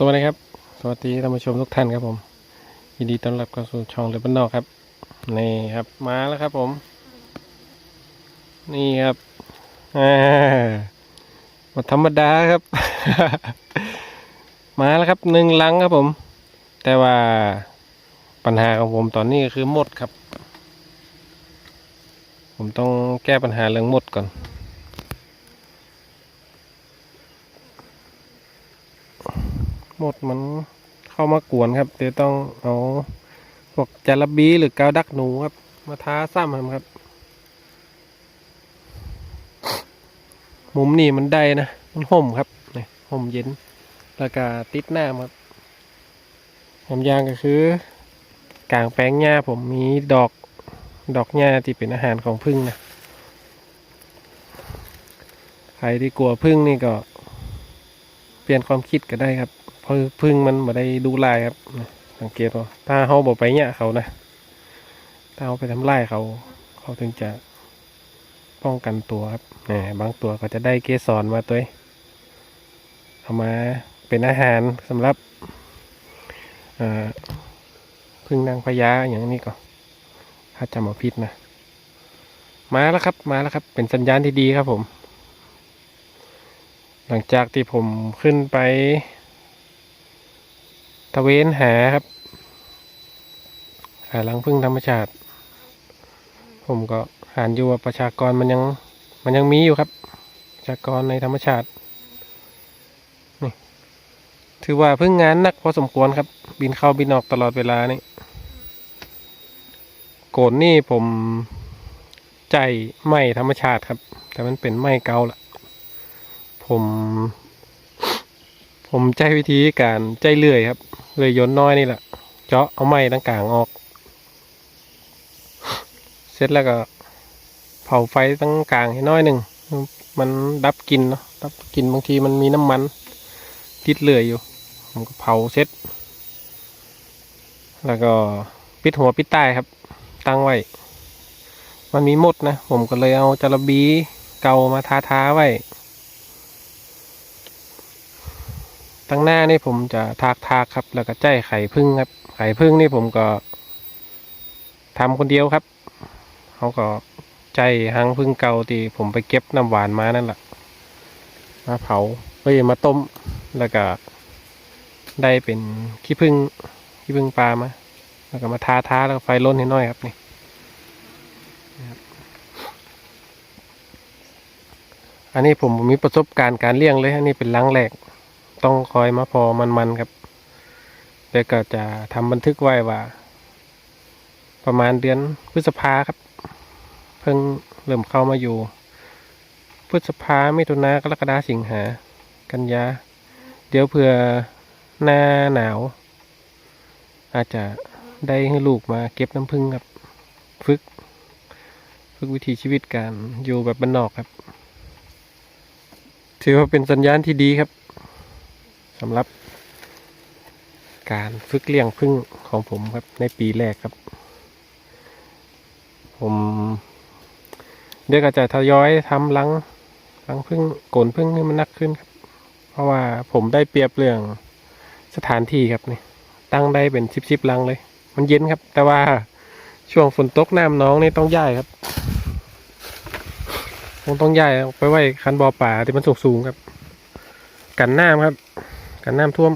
สวัสดีครับ สวัสดีท่านผู้ชมทุกท่านครับผม ยินดีต้อนรับเข้าสู่ช่องเรือบ้านนอกครับ นี่ครับ มาแล้วครับผม นี่ครับอ่าธรรมดาครับ มาแล้วครับหนึ่งลังครับผม แต่ว่าปัญหาของผมตอนนี้คือหมดครับ ผมต้องแก้ปัญหาเรื่องหมดก่อน หมดมันเข้ามากวนครับเดี๋ยวต้องเอาพวกจาระบีหรือกาวดักหนูครับ มาทาซ้ำมันครับ มุมนี่มันได้นะ มันห่มครับนี่ห่มเย็น แล้วก็ติดหน้าครับยำยางก็คือกลางแปลงหญ้าผมมีดอกดอกหญ้าที่เป็นอาหารของพึ่งนะ ใครที่กลัวพึ่งนี่ก็ เปลี่ยนความคิดก็ได้ครับ พพึ่งมันมาได้ดูลายครับสังเกตว่าถ้าเขาบอกไปเนี่ยเขานะถ้าเขาไปทำลายเขา เขาถึงจะป้องกันตัวครับแหมบางตัวก็จะได้เกสรมาตัวเอามาเป็นอาหารสำหรับพึ่งนางพญาอย่างนี้ก็ถ้าจำเอาพิษนะมาแล้วครับมาแล้วครับ เป็นสัญญาณที่ดีครับผม หลังจากที่ผมขึ้นไป ตะเวนหาครับ หารังพึ่งธรรมชาติ ผมก็หานอยู่ว่าประชากรมันยังมันยังมีอยู่ครับ ประชากรในธรรมชาตินี่ถือว่าพึ่งงานหนักพอสมควรครับ บินเข้าบินออกตลอดเวลานี่โกนนี่ผมใจไหมธรรมชาติครับ แต่มันเป็นไหมเกาละผม ผมใจวิธีการใจเลื่อยครับ เลื่อยยนน้อยนี่แหละ เจาะเอาไม้ตั้งกลางออก เสร็จแล้วก็ เผาไฟตั้งกลางให้น้อยหนึ่ง มันดับกลินเนาะ ดับกลินบางทีมันมีน้ำมันติดเลื่อยอยู่ ผมก็เผาเสร็จ แล้วก็ปิดหัวปิดใต้ครับ ตั้งไว้ มันมีมดนะ ผมก็เลยเอาจระบีเกามาทาทาๆไว้ ตั้งหน้านี่ผมจะทากทากครับ แล้วก็ใจไข่พึ่งครับ ไข่พึ่งนี่ผมก็ทำคนเดียวครับเขาก็ใจหางพึ่งเก่าที่ผมไปเก็บน้ำหวานมานั่นแหละมาเผาเฮ้ยมาต้มแล้วก็ได้เป็นขี้พึ่งขี้พึ่งปลามาแล้วก็มาทาทาแล้วก็ไฟล้นให้น้อยครับนี่อันนี้ผมมีประสบการณ์การเลี้ยงเลย อันนี้เป็นลังแรก ต้องคอยมาพอมันๆครับแล้วก็จะทำบันทึกไว้ว่า ประมาณเดือนพฤษภาครับ เพิ่งเริ่มเข้ามาอยู่ พฤษภามิถุนากรกฎาสิงหา กันยา เดี๋ยวเผื่อหน้าหนาว อาจจะได้ให้ลูกมาเก็บน้ำผึ้งครับ ฝึก ฝึกวิถีชีวิตการอยู่แบบบ้านนอกครับ ถือว่าเป็นสัญญาณที่ดีครับ สำหรับ การฝึกเลี้ยงพึ่งของผมครับในปีแรกครับ ผมเดี๋ยวก็จะทยอยทำรังรังพึ่งโกนพึ่งให้มันนักขึ้นครับ เพราะว่าผมได้เปรียบเรื่องสถานที่ครับนี่ตั้งได้เป็นชิบชิบๆรังเลย มันเย็นครับ แต่ว่าช่วงฝนตกน้ำน้องนี่ต้องย้ายครับคงต้องย้ายไปไว้คันบ่อป่าที่มันสูงๆครับ กันน้ำครับ กันน้ำท่วม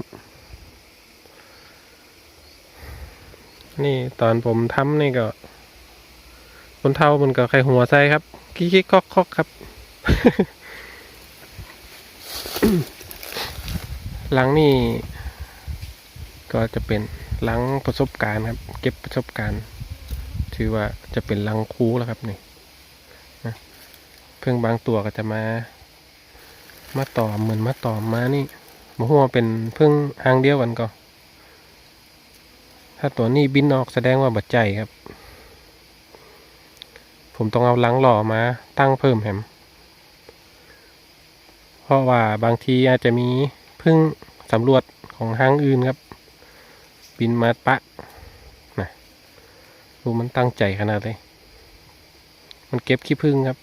นี่ตอนผมทำนี่ก็คนเท่ามันก็ไข่หัวใส่ครับกิ๊กๆคอกๆครับ หลังนี่ก็จะเป็นหลังประสบการณ์ครับ เก็บประสบการณ์ ถือว่าจะเป็นหลังคูแล้วครับนี่เพิ่งบางตัวก็จะมา มาต่อเหมือนมาต่อมมานี่ มาหัวาเป็นเพิ่งหางเดียวกันก็ ถ้าตัวนี้บินออกแสดงว่าบัดใจครับ ผมต้องเอาลังหล่อมาตั้งเพิ่มแฮมเพราะว่าบางทีอาจจะมีพึ่งสำรวจของห้างอื่นครับ บินมาปะนะดูมันตั้งใจขนาดเลย มันเก็บขี้พึ่งครับ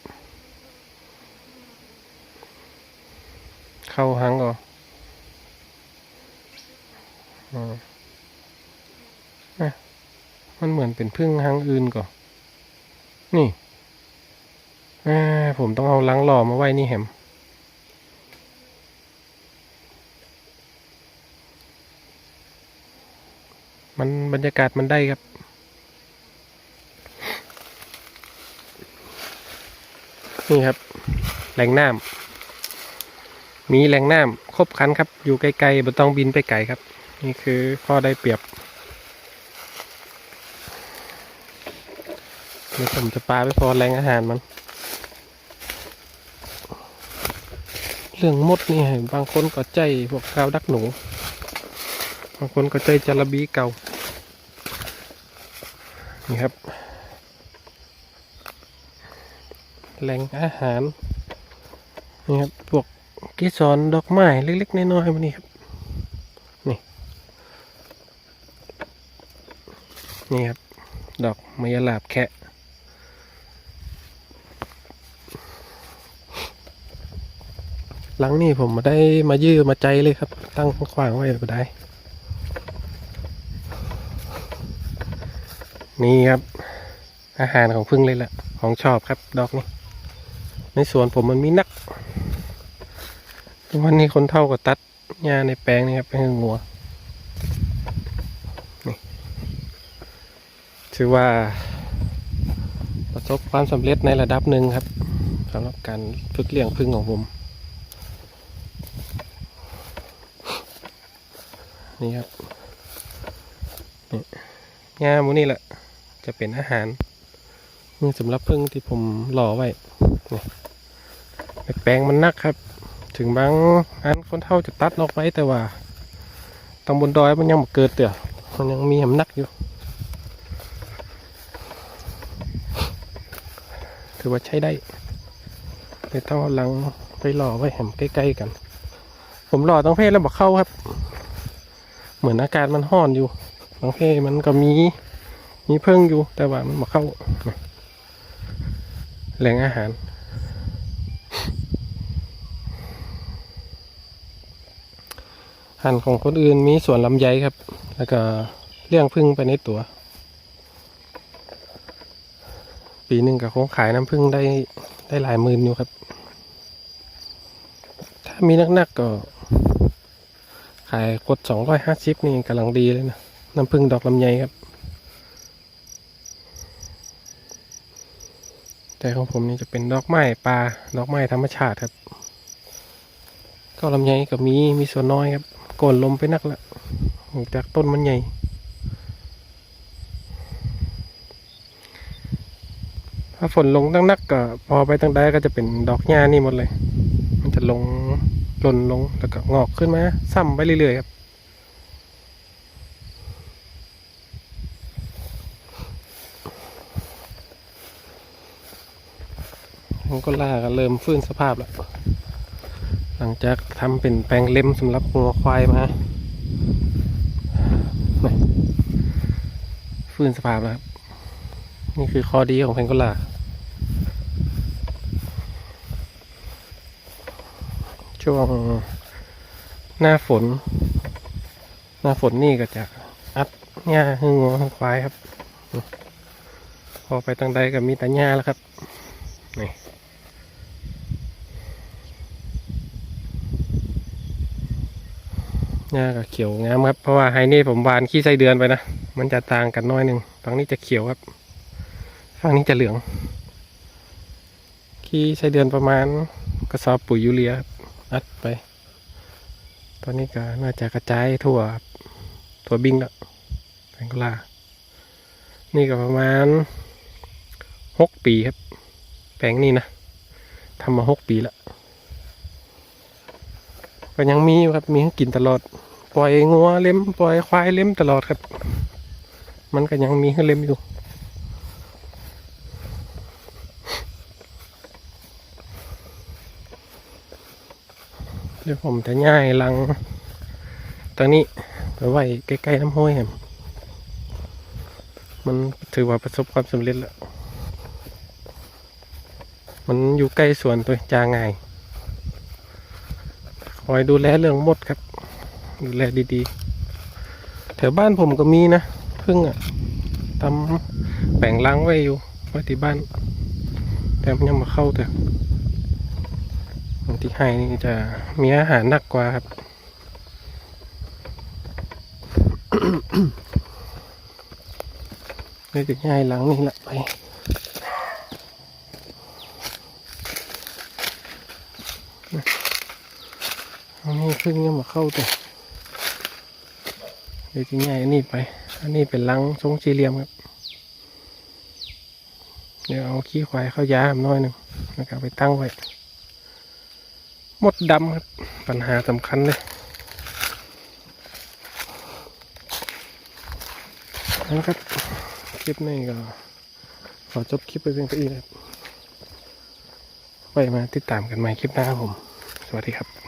เข้าห้างก็ อะมันเหมือนเป็นพึ่งหางอื่นก่อนนี่อ่ผมต้องเอาลังหล่อมาไว้นี่แฮมมันบรรยากาศมันได้ครับนี่ครับแหล่งน้ำมีแหล่งน้ำครบคันครับ อยู่ไกลๆไม่ต้องบินไปไกลครับ นี่คือข้อได้เปรียบเดี๋ยวผมจะปาไปพอแรงอาหารมัน เรื่องมดนี่บางคนก็ใจพวกกาวดักหนู บางคนก็ใจจระบีเก่า นี่ครับ แหล่งอาหาร นี่ครับ พวกเกสรดอกไม้เล็กๆน้อยๆมันนี่ครับ นี่ครับ ดอกมายาลาบแคะหลังนี่ผมมาได้มายื้อมาใจเลยครับ ตั้งขวางไว้ก็ได้ นี่ครับ อาหารของพึ่งเลยแหละของชอบครับ ดอกนี้ในสวนผมมันมีนักวันนี้คนเท่ากับตัดหญ้าในแปลงนี่ครับเป็นงัว ถือว่า ประสบความสำเร็จในระดับหนึ่งครับสำหรับการฝึกเลี้ยงพึ่งของผม นี่ครับนี่หญ้ามูนี่แหละ จะเป็นอาหารนี่สำหรับพึ่งที่ผมหล่อไว้นี่แต่แปลงมันนักครับ ถึงบางอันคนเท่าจะตัดออกไปแต่ว่าตรงบนดอยมันยังเกิดเตี่ยมันยังมีหำนักอยู่ ถือว่าใช้ได้แต่ต้องเอาหลังไปหล่อไว้แหมใกล้ๆกัน ผมหล่อต้องเพศแล้วบอกเข้าครับ เหมือนอากาศมันห้อนอยู่บางเพมันก็มีมีเพิ่งอยู่ แต่ว่ามันมาเข้าแหล่งอาหารหันของคนอื่นมีสวนลำไยครับ แล้วก็เลี้ยงพึ่งไปในตัว ปีหนึ่งก็คงขายน้ำพึ่งได้ได้หลายหมื่นอยู่ครับ ถ้ามีนักๆก็ ขายกดสองร้อยห้าสิบนี่กำลังดีเลยนะ น้ำพึ่งดอกลำไยครับ แต่ของผมนี่จะเป็นดอกไม้ปลาดอกไม้ธรรมชาติครับ ก็ลำไยก็มีมีส่วนน้อยครับโกนลมไปนักละจากต้นมันใหญ่ ถ้าฝนลงตั้งนักก็พอไปตั้งได้ก็จะเป็นดอกหญ้านี่หมดเลย มันจะลงหล่นลงแล้วก็งอกขึ้นมาซ้ำไปเรื่อยๆครับมันก็ล่าก็เริ่มฟื้นสภาพแล้ว หลังจากทำเป็นแปลงเล็มสำหรับงัวควายมาฟื้นสภาพแล้วครับ นี่คือข้อดีของแพงโกลาช่วงหน้าฝน หน้าฝนนี่ก็จะอัดหญ้าห้งัวให้ควายครับ พอไปทางใดก็มีแต่หญ้าแล้วครับนี่หญ้าก็เขียวงามครับ เพราะว่าไฮนี่ผมวานขี้ไส้เดือนไปนะ มันจะต่างกันน้อยหนึ่งฝั่งนี้จะเขียวครับ ฝั่งนี้จะเหลือง ขี้ไส้เดือนประมาณกระสอบปุ๋ยยูเรียอัดไป ตอนนี้ก็น่าจะกระจายทั่วทั่วบิงแล้วแพงกลานี่ก็ประมาณหกปีครับ แปลงนี้นะทำมาหกปีแล้วก็ยังมีครับมีให้กินตลอด ปล่อยงัวเล็มปล่อยควายเล็มตลอดครับ มันก็ยังมีให้เล็มอยู่ เดี๋ยวผมจะย่ายลังตรงนี้ไปไว้ใกล้ๆน้ำห้วยแฮมมันถือว่าประสบความสำเร็จแล้ว มันอยู่ใกล้สวนตัวจาง่ายคอยดูแลเรื่องมดครับ ดูแลดีๆ แถวบ้านผมก็มีนะพึ่งอะทำแบ่งล้างไว้อยู่ไว้ที่บ้าน แต่มันยังมาเข้าแต่ ที่ให้นี่จะมีอาหารหนักกว่าครับ เลยจะให้หลังนี่แหละไปอันนี้เพิ่งยังมาเข้าตัวเดี๋ยวจะง่ายอันนี้ไป อันนี้เป็นลังทรงสี่เหลี่ยมครับ เดี๋ยวเอาขี้ควายเข้ายาหน่อยหนึ่งแล้วก็ไปตั้งไว้ มดดำครับ ปัญหาสำคัญเลยนะครับ คลิปนี้ก็ ขอจบคลิปไปเพียงเท่านี้ครับไปมาติดตามกันใหม่คลิปหน้าครับผม สวัสดีครับ